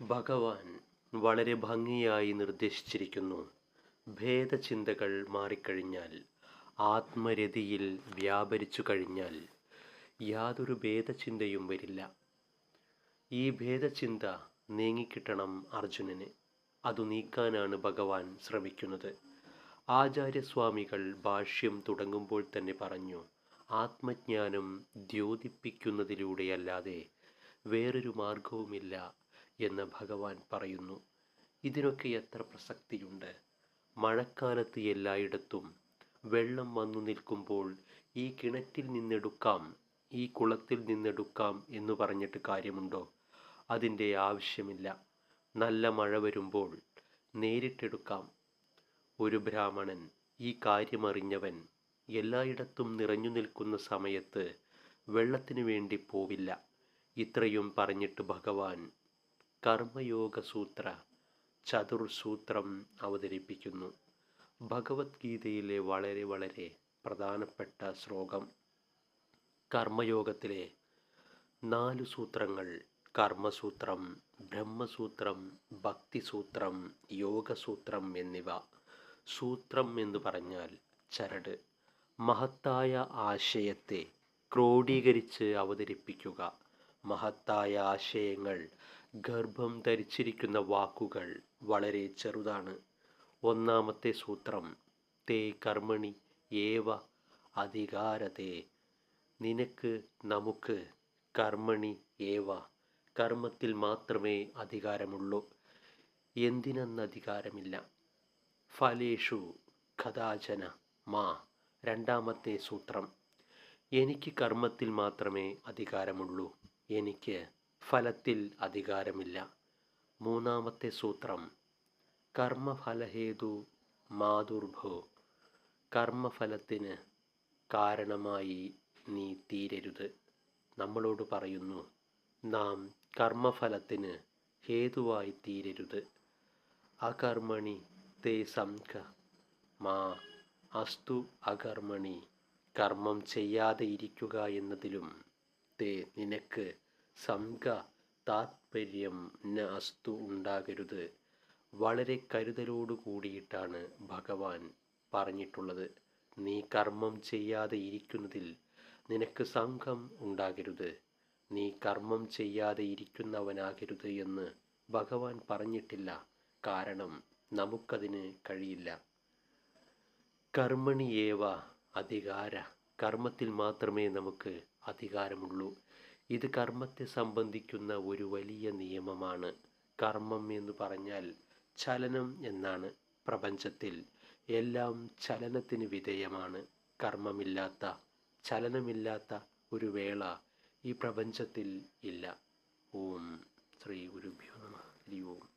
ഭഗവാൻ വളരെ ഭംഗിയായി നിർദ്ദേശിച്ചിരിക്കുന്നു. ഭേദചിന്തകൾ മാറിക്കഴിഞ്ഞാൽ ആത്മരതിയിൽ വ്യാപരിച്ചു കഴിഞ്ഞാൽ യാതൊരു ഭേദചിന്തയും വരില്ല. ഈ ഭേദചിന്ത നീങ്ങിക്കിട്ടണം അർജുനന്. അതു നീക്കാനാണ് ഭഗവാൻ ശ്രമിക്കുന്നത്. ആചാര്യസ്വാമികൾ ഭാഷ്യം തുടങ്ങുമ്പോൾ തന്നെ പറഞ്ഞു ആത്മജ്ഞാനം ദ്യോതിപ്പിക്കുന്നതിലൂടെയല്ലാതെ വേറൊരു മാർഗവുമില്ല എന്ന് ഭഗവാൻ പറയുന്നു. ഇതിനൊക്കെ എത്ര പ്രസക്തിയുണ്ട്? മഴക്കാലത്ത് എല്ലായിടത്തും വെള്ളം വന്നു നിൽക്കുമ്പോൾ ഈ കിണറ്റിൽ നിന്നെടുക്കാം ഈ കുളത്തിൽ നിന്നെടുക്കാം എന്ന് പറഞ്ഞിട്ട് കാര്യമുണ്ടോ? അതിന്റെ ആവശ്യമില്ല. നല്ല മഴ വരുമ്പോൾ നേരിട്ടെടുക്കാം. ഒരു ബ്രാഹ്മണൻ ഈ കാര്യമറിഞ്ഞവൻ എല്ലായിടത്തും നിറഞ്ഞു നിൽക്കുന്ന സമയത്ത് വെള്ളത്തിനു വേണ്ടി പോവില്ല. ഇത്രയും പറഞ്ഞിട്ട് ഭഗവാൻ കർമ്മയോഗ സൂത്ര ചതുർസൂത്രം അവതരിപ്പിക്കുന്നു. ഭഗവത്ഗീതയിലെ വളരെ വളരെ പ്രധാനപ്പെട്ട ശ്ലോകം. കർമ്മയോഗത്തിലെ നാല് സൂത്രങ്ങൾ കർമ്മസൂത്രം ബ്രഹ്മസൂത്രം ഭക്തിസൂത്രം യോഗസൂത്രം എന്നിവ. സൂത്രം എന്ന് പറഞ്ഞാൽ ചരട്. മഹത്തായ ആശയത്തെ ക്രോഡീകരിച്ച് അവതരിപ്പിക്കുക. മഹത്തായ ആശയങ്ങൾ ഗർഭം ധരിച്ചിരിക്കുന്ന വാക്കുകൾ വളരെ ചെറുതാണ്. ഒന്നാമത്തെ സൂത്രം തേ കർമ്മണി ഏവ അധികാരതേ. നിനക്ക് നമുക്ക് കർമ്മണി ഏവ കർമ്മത്തിൽ മാത്രമേ അധികാരമുള്ളൂ. എന്തിനെന്ന് അധികാരമില്ല? ഫലേഷു കഥാചന മാ രണ്ടാമത്തെ സൂത്രം. എനിക്ക് കർമ്മത്തിൽ മാത്രമേ അധികാരമുള്ളൂ. എനിക്ക് ഫലത്തിൽ അധികാരമില്ല. മൂന്നാമത്തെ സൂത്രം കർമ്മഫലഹേതു മാതുർഭോ. കർമ്മഫലത്തിന് കാരണമായി നീ തീരരുത്. നമ്മളോട് പറയുന്നു നാം കർമ്മഫലത്തിന് ഹേതുവായി തീരരുത്. അകർമ്മണി തേ സംഘ മാ അസ്തു അകർമ്മണി. കർമ്മം ചെയ്യാതെ ഇരിക്കുക എന്നതിലും തേ നിനക്ക് സംഘ താത്പര്യം ന അസ്തു ഉണ്ടാകരുത്. വളരെ കരുതലോടു കൂടിയിട്ടാണ് ഭഗവാൻ പറഞ്ഞിട്ടുള്ളത്. നീ കർമ്മം ചെയ്യാതെ ഇരിക്കുന്നതിൽ നിനക്ക് സംഘം ഉണ്ടാകരുത്. നീ കർമ്മം ചെയ്യാതെ ഇരിക്കുന്നവനാകരുത് എന്ന് ഭഗവാൻ പറഞ്ഞിട്ടില്ല. കാരണം നമുക്കതിന് കഴിയില്ല. കർമ്മണിയേവ അധികാര. കർമ്മത്തിൽ മാത്രമേ നമുക്ക് അധികാരമുള്ളൂ. ഇത് കർമ്മത്തെ സംബന്ധിക്കുന്ന ഒരു വലിയ നിയമമാണ്. കർമ്മം എന്ന് പറഞ്ഞാൽ ചലനം എന്നാണ് പ്രപഞ്ചത്തിൽ. എല്ലാം ചലനത്തിന് വിധേയമാണ്. കർമ്മമില്ലാത്ത ചലനമില്ലാത്ത ഒരു വേള ഈ പ്രപഞ്ചത്തിൽ ഇല്ല. ഓം ശ്രീ ഗുരുഭ്യോ നമ. ഹരി ഓം.